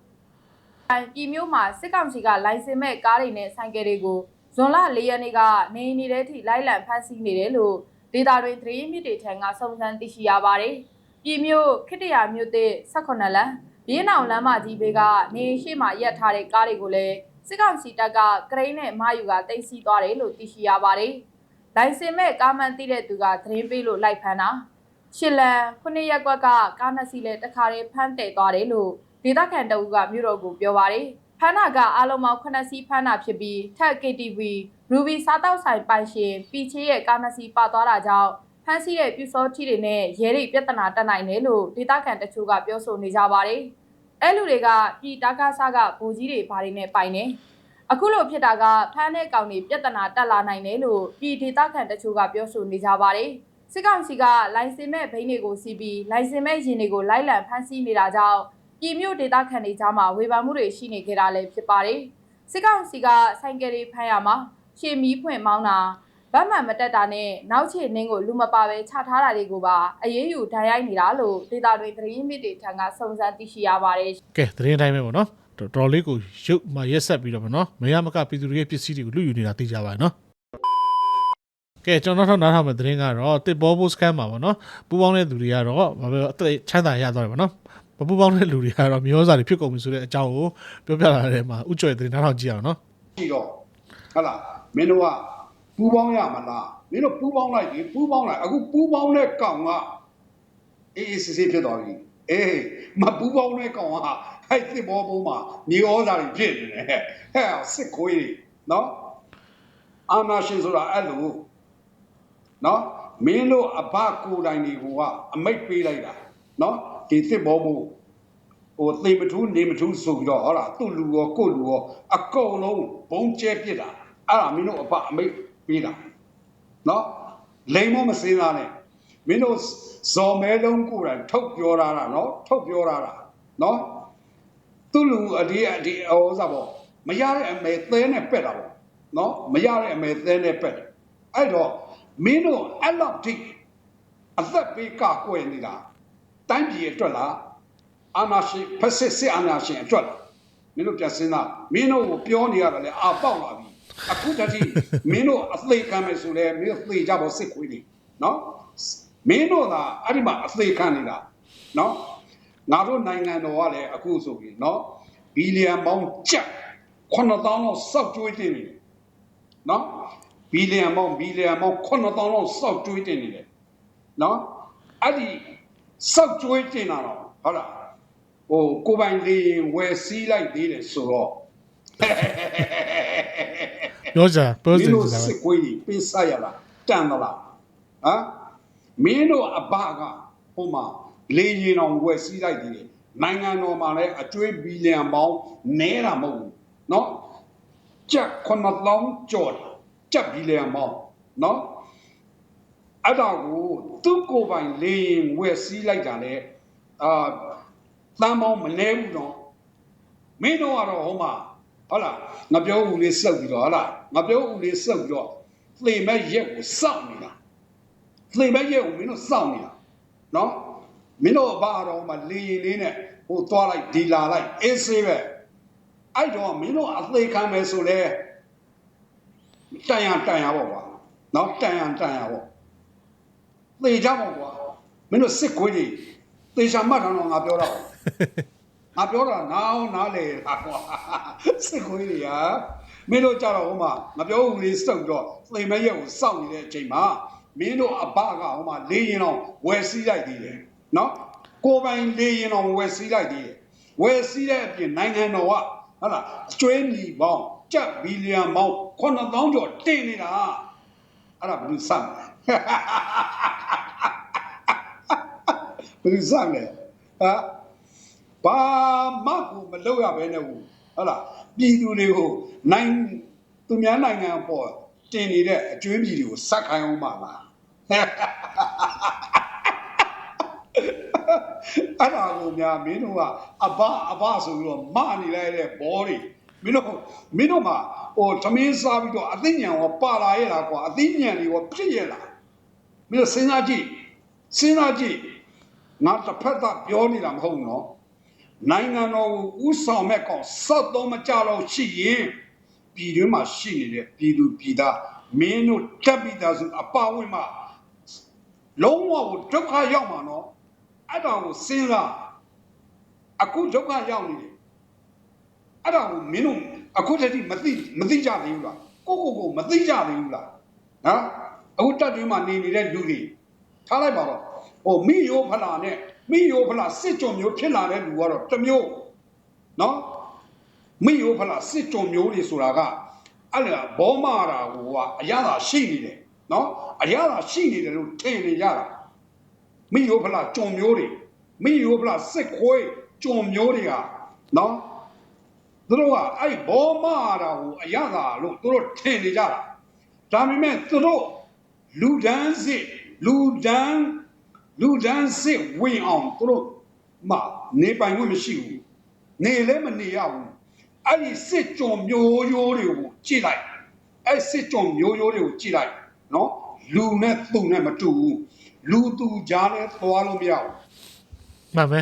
ပြည်မျိုးမှာစစ်ကောင်စီကလိုင်စင်မဲ့ကားတွေနဲ့ဆိုင်ကယ်တွေကိုဇွန်လ၄ရက်နေ့ကနေနေတဲ့ထိလိုက်လံဖမ်းဆီးနေတယ်လို့ဒေတာတွင်သတင်းမြစ်တွေထံကစုံစမ်းသိရှိရပါတယ်။ပြည်မျိုးခိတ္တရာမြို့သစ်18လမ်းဘင်းအောင်လမ်းမကြီးဘေးကနေရှိမှရက်ထားတဲ့ကားတွေကိုလည်းစစ်ကောင်စီတပ်ကကရိန်းနဲ့မယူကတင်စီသွားတယ်လို့သိရှိရပါတယ်။လိုင်စင်မဲ့ကားမှန်သိတဲ့သူကသတင်းပေးလို့လိုက်ဖမ်းတာရှစ်လန်ခုနှစ်ရက်ကွက်ကကားနှစ်စီးလဲတခါတည်းဖမ်းတယ်သွားတယ်လို့ ဒေသခံတအူကမြို့တော်ကိုပြောပါရယ်ဖမ်းနာကအားလုံးပေါင်း9စီးဖမ်းနာဖြစ်ပြီးထက် KTV Ruby စားတောက်ဆိုင်ပိုင်ရှင်ပီချေရဲ့ကားနှစ်စီးပါသွားတာကြောင့်ဖမ်းဆီးတဲ့ပြူစောထီတွေနဲ့ရဲတွေပြဿနာတက်နိုင်တယ်လို့ဒေသခံတချို့ကပြောဆိုနေကြပါတယ်။အဲလူတွေကပြည်တာကားစားကဗိုလ်ကြီးတွေဘာတွေနဲ့ပိုင်နေအခုလိုဖြစ်တာကဖမ်းတဲ့ကောင်တွေပြဿနာတက်လာနိုင်တယ်လို့ပြည်ဒေသခံတချို့ကပြောဆိုနေကြပါတယ်။စစ်ကောင်စီကလိုင်စင်မဲ့ဘိန်းတွေကိုစီးပြီးလိုင်စင်မဲ့ရင်တွေကိုလိုက်လံဖမ်းဆီးနေတာကြောင့် ပြည်မြို့ဒေသခံတွေကြားမှာဝေဖန်မှုတွေရှိနေကြတာလည်းဖြစ်ပါတယ်။စစ်ကောင်စီကဆိုင်ကယ်တွေဖမ်းရမှာရှေမီးဖွင့်မောင်းတာဗတ်မှန်မတက်တာနဲ့နောက်ချေနှင်းကိုလူမပါပဲချထားတာတွေကိုပါအရေးယူဒဏ်ရိုက်နေတာလို့ဒေတာတွေသတင်းမြစ်တွေထံကစုံစမ်းသိရှိရပါတယ်ကဲသတင်းအတိုင်းပဲပေါ့နော်တော်တော်လေးကိုရုပ်မှရက်ဆက်ပြီးတော့ပေါ့နော်မရမကပြည်သူတွေရဲ့ပစ္စည်းတွေကိုလူယူနေတာသိကြပါရဲ့နော်ကဲကျွန်တော်နောက်ထပ်နားထောင်မယ့်သတင်းကတော့တစ်ဘောဘုတ်စကန်မှာပေါ့နော်ပူပေါင်းတဲ့သူတွေကတော့ဘာပဲအသက်ချမ်းသာရသွားတယ်ပေါ့နော် မပူပေါင်းတဲ့လူတွေကတော့မျိုးစားတွေဖြစ်ကုန်ပြီဆိုတဲ့အကြောင်းကိုပြောပြလာတဲ့မှာဥကြွယ်သတင်းနားထောင်ကြည့်အောင်နော်ကြည့်တော့ဟုတ်လားမင်းတို့ကပူပေါင်းရမလားမင်းတို့ပူပေါင်းလိုက်ဒီပူပေါင်းလိုက်အခုပူပေါင်းတဲ့ကောင်ကအေးအေးဆေးဆေးဖြစ်သွားပြီအေးမပူပေါင်းတဲ့ကောင်ကဟဲ့စစ်ဘောဘုံမှာမြေဩဇာတွေဖြစ်နေတယ်ဟဲ့စစ်ခွေးတွေနော်အာနာရှင်ဆိုတာအဲ့လိုနော်မင်းတို့အဘကိုယ်တိုင်တွေက အမိတ်ပေးလိုက်တာနော် ဒီစစ်ဘောဘုံဟိုသေမထူးနေမထူးဆိုပြီးတော့ဟောလားသူ့လူရောကိုယ့်လူရောအကုန်လုံးဘုံကျဲပြစ်တာအဲ့ဒါမင်းတို့အဖအမိတ်ပေးတာနော်လိမ်မမစင်းသားနဲ့မင်းတို့ဇော်မဲလုံးကိုယ်တိုင်ထုတ်ပြောတာလားနော်ထုတ်ပြောတာလားနော်သူ့လူအဒီအဒီဟောစားပေါ့မရတဲ့အမေသဲနဲ့ပက်တာပေါ့နော်မရတဲ့အမေသဲနဲ့ပက်တယ်အဲ့တော့မင်းတို့အဲ့လောက်ထိအသက်ပေးကကွယ်နေတာ တိုင်းပြည်အတွက်လားအာနာရှင်ဖက်စစ်စစ်အာနာရှင်အတွက်မင်းတို့ပြန်စဉ်းစားမင်းတို့ကိုပြောနေရတယ်လေအာပေါက်လာပြီအခုတည်းမင်းတို့အသေးခံမယ်ဆိုလဲမင်းတို့သေကြဖို့စစ်ခွေးနေနော်မင်းတို့သာအဲ့ဒီမှာအသေးခံနေတာနော်ငါတို့နိုင်ငံတော်ကလည်းအခုဆိုပြီးနော်ဘီလီယံပေါင်းကျပ်9000လောက်စောက်ကျွေးတင်နေတယ်နော်ဘီလီယံပေါင်းဘီလီယံပေါင်း9000လောက်စောက်ကျွေးတင်နေတယ်နော်အဲ့ဒီ စောက်ကျွေးတင်တာတော့ဟုတ်လား ဟိုကိုပိုင်လေးရင်ဝယ်စီးလိုက်သေးတယ်ဆိုတော့ ပြောကြပြော မ စ င်း င် တို့ ကြတာပဲ စစ်ကွေးကြီးပေးဆက်ရလားတန်သလားဟမ်မင်းတို့အဘကဟိုမှာလေးရင်အောင်ဝယ်စီးလိုက်သေးတယ်နိုင်ငံတော်မှာလည်းအကျွေးဘီလီယံပေါင်းနဲတာမဟုတ်ဘူးเนาะကြက်9000ကျော်တယ်ကြက်ဘီလီယံပေါင်း နော် အဲ့ဒါကိုသူ့ကိုယ်ပိုင်လေရင်ဝယ်စည်းလိုက်တာလေအာတမ်းမောင်းမလဲဘူးတော့မင်းတို့ကတော့ဟိုမှာဟုတ်လားငါပြောဦးလေးစုပ်ပြီးတော့ဟုတ်လားငါပြောဦးလေးစုပ်ပြီးတော့သေမဲ့ရက်ကိုစောင့်နေတာသေမဲ့ရက်ကိုမင်းတို့စောင့်နေတာနော်မင်းတို့ဘာတော့မှလေရင်လေးနဲ့ဟိုသွားလိုက်ဒီလာလိုက်အေးဆေးပဲအဲ့တော့မင်းတို့အသေးခံမယ်ဆိုလဲတန်ရတန်ရပေါ့ကွာနော်တန်ရတန်ရပေါ့ သေကြပေါ့ကွာမင်းတို့စစ်ခွေးတွေသေချာမှတ်ထားတော့ငါပြောတော့ငါပြောတာနားအောင်နားလေတာကွာစစ်ခွေးတွေဟာမင်းတို့ကြတော့ဟိုမှာငါပြောဦးလေးစုပ်တော့သိမရက်ကိုစောင့်နေတဲ့အချိန်မှာမင်းတို့အဘကဟိုမှာလေးရင်တော့ဝယ်စည်းလိုက်သေးတယ်နော်ကိုယ်ပိုင်လေးရင်တော့ဝယ်စည်းလိုက်သေးတယ်ဝယ်စည်းတဲ့အပြင်နိုင်ငံတော်ကဟုတ်လားအကျွေးမြီပေါင်းကြက်ဘီလီယံပေါင်း9000ကျော်တင်နေတာအဲ့ဒါဘယ်လိုစမ်းလဲ ဘယ်လိုစမ်းလဲဟာဘာမှကိုမလုပ်ရဘဲနဲ့ဘူးဟုတ်လားပြည်သူတွေကိုနိုင်သူများနိုင်ငံအပေါ်တင်နေတဲ့အကျွေးပြည်တွေကိုစက်ခိုင်းအောင်ပါလားအဲ့ဒါကိုများမင်းတို့ကအဘအဘဆိုပြီးတော့မနေလိုက်တဲ့ဘောတွေမင်းတို့မင်းတို့မှာဟိုသမင်းစားပြီးတော့အသိဉာဏ်ရောပါလာရဲ့လားကွာအသိဉာဏ်တွေရောဖြစ်ရဲ့လား မင်းတို့စဉ်းစားကြည့်စဉ်းစားကြည့်ငါတစ်ဖက်သက်ပြောနေတာမဟုတ်ဘူးနော်နိုင်ငံတော်ကိုဥဆောင်မဲ့ကောင်စောက်တော့မကြတော့ရှိရင်ပြည်တွင်းမှာရှိနေတဲ့ပြည်သူပြည်သားမင်းတို့တက်ပြီးသားစုအပါဝင်မှာလုံးဝကိုဒုက္ခရောက်မှာနော်အဲ့ဒါကိုစဉ်းစားအခုဒုက္ခရောက်နေတယ်အဲ့ဒါကိုမင်းတို့အခုတည်းကမသိမသိကြသေးဘူးလားကိုကိုကိုမသိကြသေးဘူးလားဟမ် အခုတက်တွင်းမှာနေနေတဲ့လူတွေထားလိုက်ပါတော့ဟိုမိယောဖလာနဲ့မိယောဖလာစစ်ကြုံမျိုးဖြစ်လာတဲ့လူကတော့တစ်မျိုးနော်မိယောဖလာစစ်ကြုံမျိုးတွေဆိုတာကအဲ့ဒါဘောမာတာကိုကအရသာရှိနေတယ်နော်အရသာရှိနေတယ်လို့ထင်နေကြတာမိယောဖလာကြုံမျိုးတွေမိယောဖလာစစ်ခွေးကြုံမျိုးတွေကနော်သူတို့ကအဲ့ဘောမတာကိုအရသာလို့သူတို့ထင်နေကြတာဒါပေမဲ့သူတို့ လူဒန်းစစ်လူဒန်းလူဒန်းစစ်ဝင်အောင်သူတို့မနေပိုင်ခွင့်မရှိဘူးနေလည်းမနေရဘူးအဲ့ဒီစစ်ကြုံမျိုးရိုးတွေကိုကြည့်လိုက်အဲ့စစ်ကြုံမျိုးရိုးတွေကိုကြည့်လိုက်နော်လူနဲ့သူနဲ့မတူဘူးလူသူကြားနဲ့သွားလို့မရဘူးမှန်ပဲ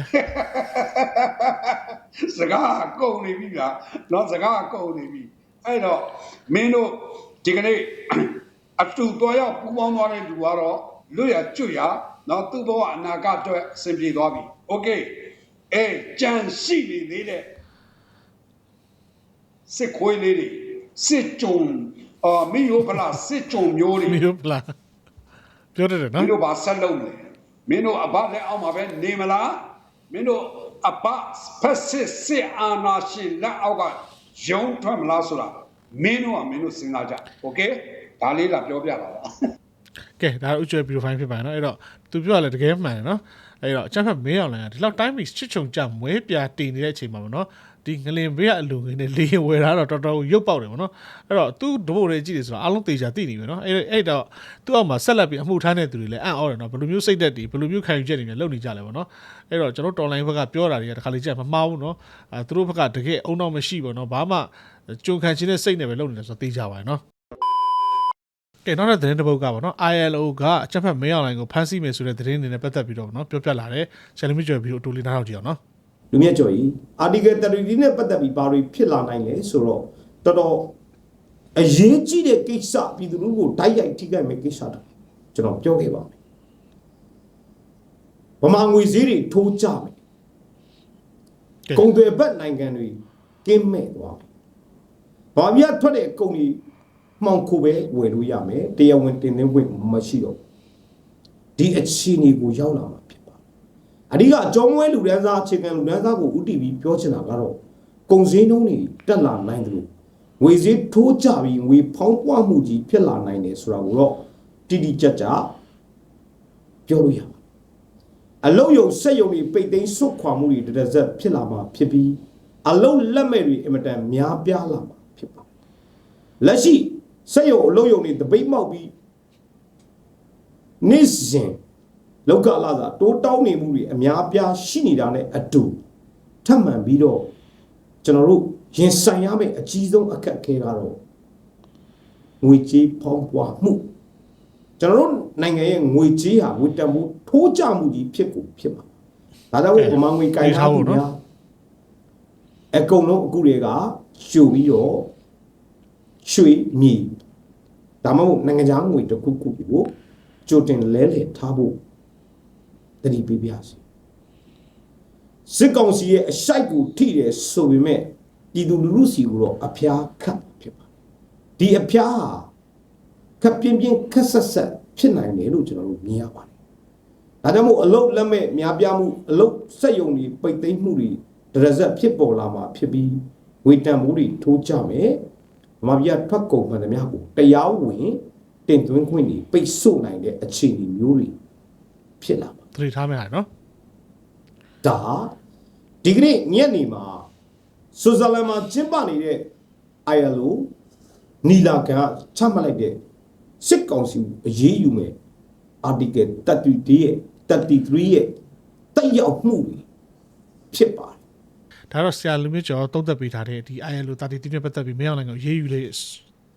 စကားကုန်နေပြီဗျာနော်စကားကုန်နေပြီအဲ့တော့မင်းတို့ဒီကနေ့ အတူတော်ရောက်ပူပေါင်းသွားတဲ့လူကတော့လွတ်ရကျွတ်ရเนาะသူ့ဘဝအနာဂတ်အတွက်အဆင်ပြေသွားပြီโอเคအေးကြံရှိနေသေးတဲ့စစ်ခွေးလေးတွေစစ်ကြုံအာမိယောဖလားစစ်ကြုံမျိုးတွေ မျိုးပလာပြောတတ်တယ် မင်း နော် တို့ဘာဆက်လုပ်မလဲမင်းတို့အဘလက်အောက်မှာပဲနေမလားမင်းတို့အဘဖက်စစ်စစ်အာဏာရှင်လက်အောက်ကရုံးထွက်မလားဆိုတာမင်းတို့ကမင်းတို့စဉ်းစားကြโอเค ဒါလေးလာပြောပြတာပါကဲဒါဥကျွဲဗီဒီယိုဖိုင်ဖြစ်ပါနော်အဲ့တော့သူပြောရလဲတကယ်မှန်တယ်နော်အဲ့တော့အချက်ဖက်မင်းအောင်လိုင်းကဒီလောက်တိုင်းပြီးချစ်ချုံကြမွဲပြာတင်နေတဲ့အချိန်မှာပေါ့နော်ဒီငလင်ဘေးကအလူငင်းနဲ့လေရင်ဝယ်တာတော့တော်တော်ရုပ်ပေါက်တယ်ပေါ့နော်အဲ့တော့သူဒဘိုတွေကြည့်တယ်ဆိုတော့အားလုံးတေချာသိနေပြီနော်အဲ့အဲ့တော့သူ့အောက်မှာဆက်လက်ပြီးအမှုထမ်းတဲ့သူတွေလည်းအံ့ဩတယ်နော်ဘယ်လိုမျိုးစိတ်သက်တွေဘယ်လိုမျိုးခံယူချက်တွေနဲ့လုပ်နေကြလဲပေါ့နော်အဲ့တော့ကျွန်တော်တော်လိုင်းဘက်ကပြောတာတွေကတခါလေကျမမှားဘူးနော်အဲသူတို့ဘက်ကတကယ်အုံတော့မရှိပေါ့နော်ဘာမှကြုံခံခြင်းတဲ့စိတ်နဲ့ပဲလုပ်နေတယ်ဆိုတော့သိကြပါရဲ့နော် ကဲနောက်တဲ့သတင်းတစ်ပုဒ်ကပေါ့နော် ILO ကအချက်ဖက်မင်းအောင်လိုင်းကိုဖမ်းဆီးမယ်ဆိုတဲ့သတင်းတွေနဲ့ပတ်သက်ပြီးတော့ပေါ့နော်ပြောပြလာတယ်ဆယ်လီမီကျော်ဗီဒီယိုအတူလေးနားထောင်ကြည့်အောင်နော်လူမြတ်ကျော်ကြီး article 33နဲ့ပတ်သက်ပြီးဘာတွေဖြစ်လာနိုင်လဲဆိုတော့တော်တော်အရေးကြီးတဲ့ကိစ္စပြည်သူလူထုကိုတိုက်ရိုက်ထိခိုက်မဲ့ကိစ္စတော့ကျွန်တော်ပြောခဲ့ပါမယ်ဗမာငွေဈေးတွေထိုးကြမယ်ကဲကုန်သွယ်ဘက်နိုင်ငံတွေကင်းမဲ့သွားမယ်ဘာမြတ်ထွက်တဲ့ကုန်ကြီး မှောင်ခိုပဲဝယ်လို့ရမယ်တရားဝင်တင်သွင်းခွင့်မရှိတော့ဘူးဒီအခြေအနေကိုရောက်လာမှာဖြစ်ပါအဓိကအကြောင်းဝဲလူဒန်းစားအခြေခံလူဒန်းစားကိုဥတီပြီးပြောချင်တာကတော့ကုံစင်းနှုံးတွေတက်လာနိုင်တယ်လို့ငွေစည်းထိုးကြပြီးငွေဖောင်းပွားမှုကြီးဖြစ်လာနိုင်တယ်ဆိုတာကိုတော့တိတိကျကျပြောလို့ရပါအလုတ်ယုံစက်ယုံတွေပိတ်သိမ်းစွတ်ခွာမှုတွေတစ်တစ်ဆက်ဖြစ်လာမှာဖြစ်ပြီးအလုတ်လက်မဲ့တွေအင်မတန်များပြားလာမှာဖြစ်ပါလက်ရှိ စက်ယုံအလုတ်ယုံတွေတပိတ်မောက်ပြီးနေ့စဉ်လောကလာစာတိုးတောင်းနေမှုတွေအများပြားရှိနေတာနဲ့အတူထပ်မံပြီးတော့ကျွန်တော်တို့ရင်ဆိုင်ရမယ့်အကြီးဆုံးအခက်အခဲကတော့ငွေကြေးဖောင်းပွားမှုကျွန်တော်တို့နိုင်ငံရဲ့ငွေကြေးဟာငွေတန်ဖိုးထိုးကျမှုကြီးဖြစ်ကိုဖြစ်မှာဒါကြောင့်မို့ဗမာငွေကိုင်ထားဖို့များအကုန်လုံးအခုတွေကရှုပ်ပြီးတော့ရွှေမြေ ဒါမှမဟုတ်နိုင်ငံခြားငွေတစ်ခုခုကိုကြိုတင်လဲလှယ်ထားဖို့တတိပေးပြစီစစ်ကောင်စီရဲ့အရှိုက်ကိုထိတယ်ဆိုပေမဲ့ပြည်သူလူထုစီကိုတော့အဖျားခတ်ဖြစ်ပါဒီအဖျားဟာခပ်ပြင်းပြင်းခက်ဆက်ဆက်ဖြစ်နိုင်တယ်လို့ကျွန်တော်တို့မြင်ရပါတယ်ဒါကြောင့်မို့အလုတ်လက်မဲ့များပြားမှုအလုတ်စက်ယုံတွေပိတ်သိမ်းမှုတွေဒရဇက်ဖြစ်ပေါ်လာမှာဖြစ်ပြီးဝေတံမှုတွေထိုးကြမယ် ဗမာပြည်ကထွက်ကုန်မှန်သမျှကိုတရားဝင်တင်သွင်းခွင့်တွေပိတ်ဆို့နိုင်တဲ့အခြေအနေမျိုးတွေဖြစ်လာမှာသတိထားမယ့်ဟာနော်ဒါဒီကနေ့ညနေမှာဆွစ်ဇာလန်မှာကျင်းပနေတဲ့ ILO နီလာခံကချမှတ်လိုက်တဲ့စစ်ကောင်စီကိုအရေးယူမယ် article 33ရဲ့33ရဲ့တက်ရောက်မှုတွေဖြစ်ပါတယ် ဒါတော့ဆရာလူမျိုးကျော်တုံးသက်ပေးထားတဲ့ဒီ ILO 33နဲ့ပတ်သက်ပြီးမင်းအောင်နိုင်ကိုရေးယူလေး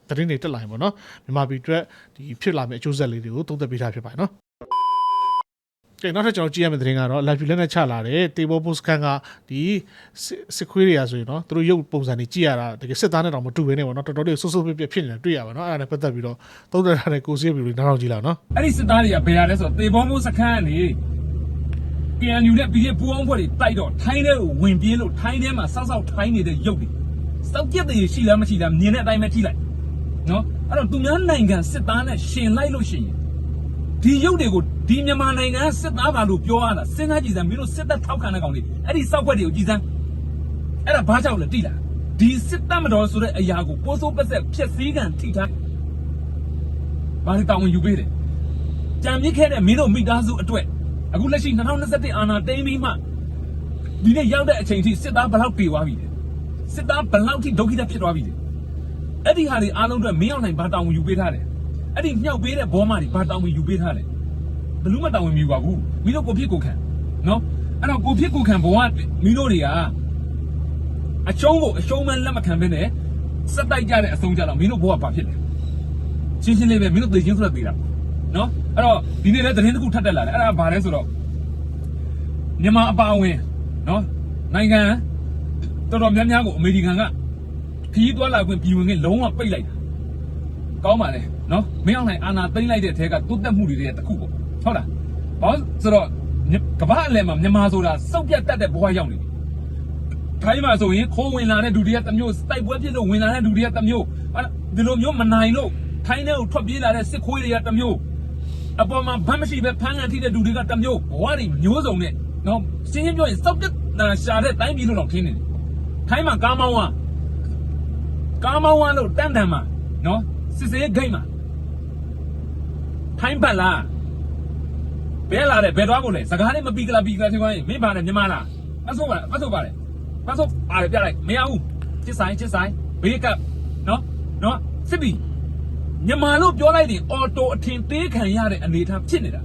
သတင်းတွေတက်လာရင်ပေါ့နော်မြန်မာပြည်အတွက်ဒီဖြစ်လာမယ့်အကျိုးဆက်လေးတွေကိုတုံးသက်ပေးထားဖြစ်ပါတယ်နော်ကဲနောက်ထပ်ကျွန်တော်ကြည့်ရမယ့်သတင်းကတော့ live လက်နဲ့ချလာတဲ့ table post ခန်းကဒီစစ်စစ်ခွေးတွေကဆိုရင်နော်သူတို့ရုပ်ပုံစံတွေကြည့်ရတာတကယ်စစ်သားနဲ့တောင်မတူဘဲနဲ့ပေါ့နော်တော်တော်လေးဆွဆွပြပြဖြစ်နေတာတွေ့ရပါနော်အဲ့ဒါနဲ့ပတ်သက်ပြီးတော့တုံးသက်ထားတဲ့ကိုစီးဗီဒီယိုနောက်တော့ကြည့်လာနော်အဲ့ဒီစစ်သားတွေကဘယ်ရလဲဆိုတော့တေဘောမိုးစခန်းကနေ PNU နဲ့ BJ ပူအောင်ဖွဲ့တွေတိုက်တော့ထိုင်းထဲကိုဝင်ပြေးလို့ထိုင်းထဲမှာစောက်စောက်ထိုင်းနေတဲ့ရုပ်တွေစောက်ပြက်တွေရှိလားမရှိလားမြင်တဲ့အတိုင်းပဲထိလိုက်နော်အဲ့တော့သူများနိုင်ငံစစ်သားနဲ့ရှင်လိုက်လို့ရှိရင်ဒီရုပ်တွေကိုဒီမြန်မာနိုင်ငံကစစ်သားပါလို့ပြောရတာစဉ်းစားကြည့်စမ်းမင်းတို့စစ်တပ်ထောက်ခံတဲ့ကောင်တွေအဲ့ဒီစောက်ခွက်တွေကိုကြည်စမ်းအဲ့ဒါဘာကြောင့်လဲတိလားဒီစစ်တပ်မတော်ဆိုတဲ့အရာကိုပိုးစိုးပက်ဆက်ဖြက်စည်းကန်ထိထားဘာလို့တောင်းဝင်ယူပေးတယ်ကြံမြစ်ခဲ့တဲ့မင်းတို့မိသားစုအတွက် အခုလက်ရှိ2021အာဏာသိမ်းပြီးမှဒီနေ့ရောက်တဲ့အချိန်ထိစစ်သားဘယ်လောက်ပြေသွားပြီလဲစစ်သားဘယ်လောက်ထိဒုက္ခိတဖြစ်သွားပြီလဲအဲ့ဒီဟာတွေအားလုံးအတွက်မင်းအောင်နိုင်ဘာတောင်းဝင်ယူပေးထားတယ်အဲ့ဒီမြောက်ပေးတဲ့ဘောမတွေဘာတောင်းဝင်ယူပေးထားတယ်ဘယ်လို့မတောင်းဝင်မယူပါဘူးမင်းတို့ကိုဖြစ်ကိုခံနော်အဲ့တော့ကိုဖြစ်ကိုခံဘဝမင်းတို့တွေကအရှုံးကိုအရှုံးမှန်းလက်မခံဘဲနဲ့စက်တိုက်ကြတဲ့အဆုံးကြတော့မင်းတို့ဘဝဘာဖြစ်လဲရှင်းရှင်းလေးပဲမင်းတို့သိချင်းဆိုတော့သိတာ နော်အဲ့တော့ဒီနေ့လည်းသတင်းတစ်ခုထပ်တက်လာတယ်အဲ့ဒါဘာလဲဆိုတော့မြန်မာအပါအဝင်နော်နိုင်ငံတော်တော်များများကိုအမေရိကန်ကခရီးသွားလာခွင့်ပြည်ဝင်ခွင့်လုံးဝပိတ်လိုက်တာကောင်းပါလေနော်မင်းအောင်နိုင်အာနာသိမ့်လိုက်တဲ့အထက်ကတိုးတက်မှုတွေတဲ့တစ်ခုပေါ့ဟုတ်လားဘာလို့ဆိုတော့ကမ္ဘာအလယ်မှာမြန်မာဆိုတာစောက်ပြတ်တတ်တဲ့ဘဝရောက်နေပြီထိုင်းမှာဆိုရင်ခိုးဝင်လာတဲ့လူတွေကတစ်မျိုးတိုက်ပွဲဖြစ်လို့ဝင်လာတဲ့လူတွေကတစ်မျိုးအဲ့ဒီလိုမျိုးမနိုင်လို့ထိုင်းထဲကိုထွက်ပြေးလာတဲ့စစ်ခွေးတွေကတစ်မျိုး အပေါ်မှာဗတ်မရှိပဲဖမ်းကန်ထိတဲ့လူတွေကတစ်မျိုးဘဝတွေမျိုးစုံနဲ့နော်ရှင်းရှင်းပြောရင်စောက်ပြတ်တာရှာတဲ့တိုင်းပြည်လို့တော့ခင်းနေတယ်ထိုင်းမှာကားမောင်းကကားမောင်းကလို့တန်တန်မှာနော်စစ်စေးဂိတ်မှာထိုင်းပတ်လားဘဲလာတယ်ဘယ်သွားကုန်လဲစကားလေးမပြီးကလာပြီးကလာသေးပါရင်မင်းပါနဲ့မြန်မာလားအဆိုးပါလားအဆိုးပါလေပတ်စုပ်အားပြလိုက်မရဘူးချစ်ဆိုင်ချစ်ဆိုင်ဘေးကပ်နော်နော်စစ်ပြီ မြန်မာလို့ပြောလိုက်ရင်အော်တိုအထင်သေးခံရတဲ့အနေအထားဖြစ်နေတာ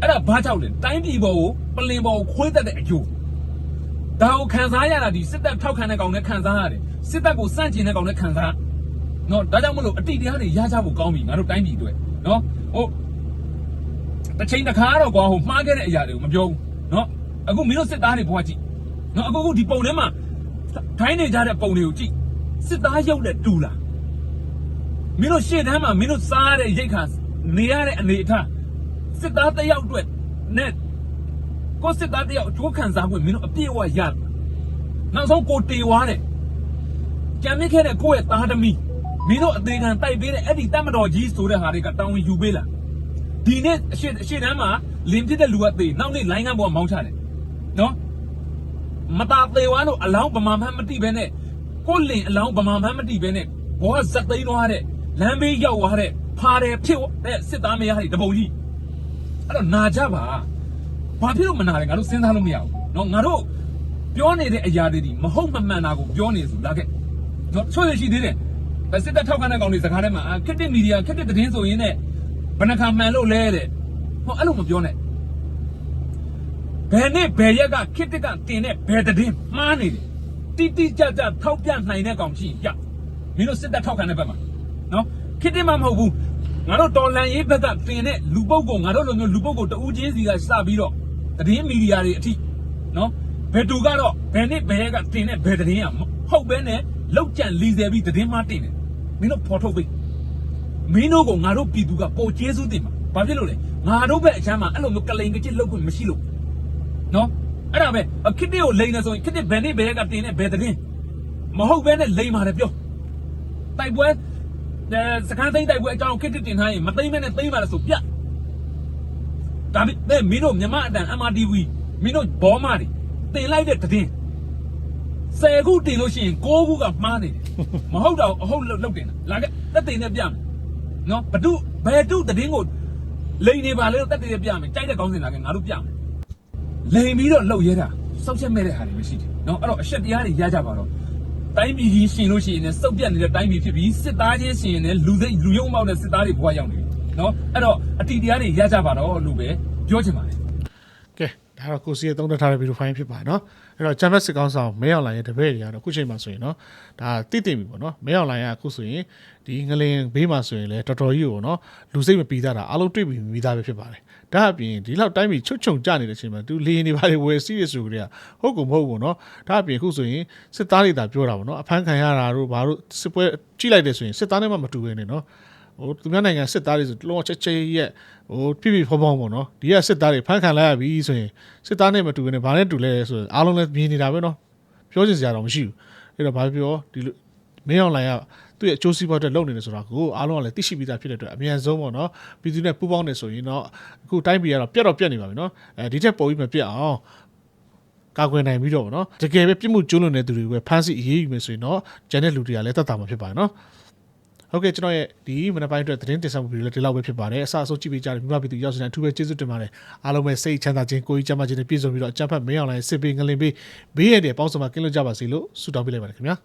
အဲ့ဒါဘာကြောင့်လဲတိုင်းပြည်ပေါ်ကိုပလင်ပေါ်ကိုခွေးတက်တဲ့အကျိုးဒါကိုခံစားရတာဒီစစ်တပ်ထောက်ခံတဲ့ကောင်နဲ့ခံစားရတယ်စစ်တပ်ကိုစန့်ကျင်တဲ့ကောင်နဲ့ခံစားနော်ဒါကြောင့်မလို့အတိတ်တရားတွေရကြဖို့ကောင်းပြီငါတို့တိုင်းပြည်အတွက်နော်ဟုတ်တစ်ချိန်တစ်ခါတော့ကွာဟိုမှားခဲ့တဲ့အရာတွေကိုမပြောဘူးနော်အခုမင်းတို့စစ်သားတွေဘွားကြည့်နော်အခုခုဒီပုံထဲမှာထိုင်းနေကြတဲ့ပုံတွေကိုကြည့်စစ်သားရုပ်နဲ့တူလား မင်းတို့ရှေ့တန်းမှာမင်းတို့စားရတဲ့ရိတ်ခါနေရတဲ့အနေအထားစစ်သားတစ်ယောက်အတွက်နဲ့ကိုစစ်သားတစ်ယောက်အကျိုးခံစားခွင့်မင်းတို့အပြည့်အဝရတယ်နောက်ဆုံးကိုတေဝါတဲ့ကြံမြင့်ခဲ့တဲ့ကိုယ့်ရဲ့သားသမီးမင်းတို့အသေးခံတိုက်ပေးတဲ့အဲ့ဒီတတ်မတော်ကြီးဆိုတဲ့ဟာတွေကတောင်းဝင်ယူပေးလားဒီနေ့အရှိအရှိတန်းမှာလင်ဖြစ်တဲ့လူကသေနောက်နေ့လိုင်းကန်းပေါ်မောင်းချတယ်နော်မตาသေးဝါလို့အလောင်းဗမာမှန်းမတိပဲနဲ့ကိုလင်အလောင်းဗမာမှန်းမတိပဲနဲ့ဘောကဇက်သိန်းသွားတဲ့ လမ်းဘေးရောက်သွားတဲ့ဖာတယ်ဖြစ်တဲ့စစ်သားမယားတွေတပုံကြီးအဲ့တော့နာကြပါဘာဖြစ်လို့မနာလဲငါတို့စဉ်းစားလို့မရဘူးเนาะငါတို့ပြောနေတဲ့အရာတွေဒီမဟုတ်မမှန်တာကိုပြောနေဆိုလာခဲ့เนาะဆွေးရရှိသေးတယ်စစ်တပ်ထောက်ခံတဲ့ကောင်တွေစကားထဲမှာခက်တဲ့မီဒီယာခက်တဲ့သတင်းဆိုရင်နဲ့ ဘယ်နှခါမှန်လို့လဲတဲ့ဟောအဲ့လိုမပြောနဲ့ဘယ်နဲ့ဘယ်ရက်ကခစ်တက်ကတင်တဲ့ဘယ်တည်င်းမှားနေတယ်တိတိကျကျထောက်ပြနိုင်တဲ့ကောင်ရှိရမင်းတို့စစ်တပ်ထောက်ခံတဲ့ဘက်မှာ နော်ခစ်တက်မှမဟုတ်ဘူးငါတို့တော်လန်ရေးဘက်ကတင်တဲ့လူပုတ်ကိုငါတို့လိုမျိုးလူပုတ်ကိုတူးချင်းစီကစပြီးတော့တည်င်းမီဒီယာတွေအထိနော်ဘယ်သူကတော့ဘယ်နဲ့ဘယ်ရက်ကတင်တဲ့ဘယ်တည်င်းอ่ะဟုတ်ပဲနဲ့လောက်ကြံလီဆယ်ပြီးတည်င်းမှတင်တယ်မင်းတို့ဖော်ထုတ်ပေးမင်းတို့ကငါတို့ပြည်သူကပိုကျေးဇူးတင်မှာဘာဖြစ်လို့လဲငါတို့ဘက်အချမ်းမှာအဲ့လိုမျိုးကလိန်ကချစ်လောက်ခွင့်မရှိလို့နော်အဲ့ဒါပဲအခစ်တွေကိုလိန်နေဆိုရင်ခစ်တဲ့ဘယ်နေ့ဘယ်ရက်ကတင်တဲ့ဘယ်တဲ့မဟုတ်ဘဲနဲ့လိန်ပါတယ်ပြောတိုက်ပွဲ အဲစခန်းသိမ့်တိုက်ပွဲအကြောင်းခက်ခက်တင်ထားရင်မသိမ့်မဲ့နဲ့သိမ့်ပါလားဆိုပြတ်ဒါပေမဲ့မင်းတို့မြမအတန် MRTV မင်းတို့ဘောမာတွေတင်လိုက်တဲ့တင်ဆယ်ခုတင်လို့ရှိရင်ကိုးခုကမှားနေတယ်မဟုတ်တော့အဟုတ်လောက်တင်တာလာကတက်တင်နဲ့ပြမယ်နော်ဘဒုဘယ်တုတင်ကိုလိန်နေပါလေတက်တင်နဲ့ပြမယ်ကြိုက်တဲ့ကောင်းစင်လာကငါတို့ပြမယ်လိန်ပြီးတော့လှုပ်ရဲတာစောက်ချက်မဲ့တဲ့ဟာတွေမရှိတယ်နော်အဲ့တော့အချက်တရားတွေရကြပါတော့ တိုင်းပြည်ကြီးရှင်လို့ရှိရင်လည်းစုပ်ပြတ်နေတဲ့တိုင်းပြည်ဖြစ်ပြီးစစ်သားချင်းရှင်ရင်လည်းလူသိလူယုံမောက်တဲ့စစ်သားတွေဘဝရောက်နေပြီနော်အဲ့တော့အတီတရားတွေရကြပါတော့လို့ပဲပြောချင်ပါတယ်ကဲဒါတော့ကိုစီရဲ့သုံးသက်ထားတဲ့ဗီဒီယိုဖိုင်ဖြစ်ပါနော်အဲ့တော့ Champions စစ်ကောင်းဆောင်မဲအောင်လိုင်းရဲ့တပည့်တွေကတော့အခုချိန်မှာဆိုရင်နော်ဒါတိတိပြီပေါ့နော်မဲအောင်လိုင်းကအခုဆိုရင်ဒီငလင်ဘေးမှာဆိုရင်လည်းတော်တော်ကြီးကိုနော်လူစိတ်မပီးသားတာအားလုံးတွေ့ပြီးမိသားပဲဖြစ်ပါတယ် ဒါအပြင်ဒီလောက်တိုင်းပြည်ချွတ်ချုံကြနေတဲ့အချိန်မှာသူလေရင်တွေပါလေဝယ်စီးရဆိုကြတဲ့ဟုတ်ကုန်မဟုတ်ဘူးနော်ဒါအပြင်အခုဆိုရင်စစ်သားတွေသာပြောတာပေါ့နော်အဖမ်းခံရတာတို့ဘာလို့စစ်ပွဲကြည့်လိုက်တယ်ဆိုရင်စစ်သားနဲ့မှမတူဘဲနဲ့နော်ဟိုသူများနိုင်ငံစစ်သားတွေဆိုလုံးဝချက်ချက်ရက်ဟိုပြပြဖောဖောပေါ့နော်ဒီကစစ်သားတွေဖမ်းခံလိုက်ရပြီဆိုရင်စစ်သားနဲ့မတူဘဲနဲ့ဘာနဲ့တူလဲဆိုရင်အားလုံးလည်းမြင်နေတာပဲနော်ပြောချင်စရာတော့မရှိဘူးအဲ့တော့ဘာပြောဒီလို မင်းအွန်လိုင်းကသူ့ရဲ့အကျိုးစီးပွားအတွက်လုပ်နေတယ်ဆိုတာကိုအားလုံးကလည်းသိရှိပြီးသားဖြစ်တဲ့အတွက်အမြန်ဆုံးပေါ့နော်ပြည်သူနဲ့ပူးပေါင်းနေဆိုရင်တော့အခုတိုင်းပြည်ကတော့ပြတ်တော့ပြတ်နေပါပြီနော်အဲဒီထက်ပိုပြီးမပြတ်အောင်ကာကွယ်နိုင်ပြီးတော့ပေါ့နော်တကယ်ပဲပြစ်မှုကျူးလွန်တဲ့သူတွေကိုပဲဖမ်းဆီးအရေးယူမယ်ဆိုရင်တော့ကျန်တဲ့လူတွေကလည်းတတ်တာမှာဖြစ်ပါတယ်နော်ဟုတ်ကဲ့ကျွန်တော်ရဲ့ဒီမနက်ပိုင်းအတွက်သတင်းတင်ဆက်မှုဗီဒီယိုလေးဒီလောက်ပဲဖြစ်ပါတယ်အစအဆုံးကြည့်ပေးကြတဲ့မိဘပြည်သူရောက်စတဲ့အထူးပဲကျေးဇူးတင်ပါတယ်အားလုံးပဲစိတ်ချမ်းသာခြင်းကိုယ်ကြီးကျန်းမာခြင်းနဲ့ပြည့်စုံပြီးတော့အကြံဖတ်မင်းအောင်လိုင်းစစ်ပေးငလင်ပေးဘေးရတဲ့ပေါင်းစုံမှာကင်းလွတ်ကြပါစေလို့ဆုတောင်းပေးလိုက်ပါတယ်ခင်ဗျာ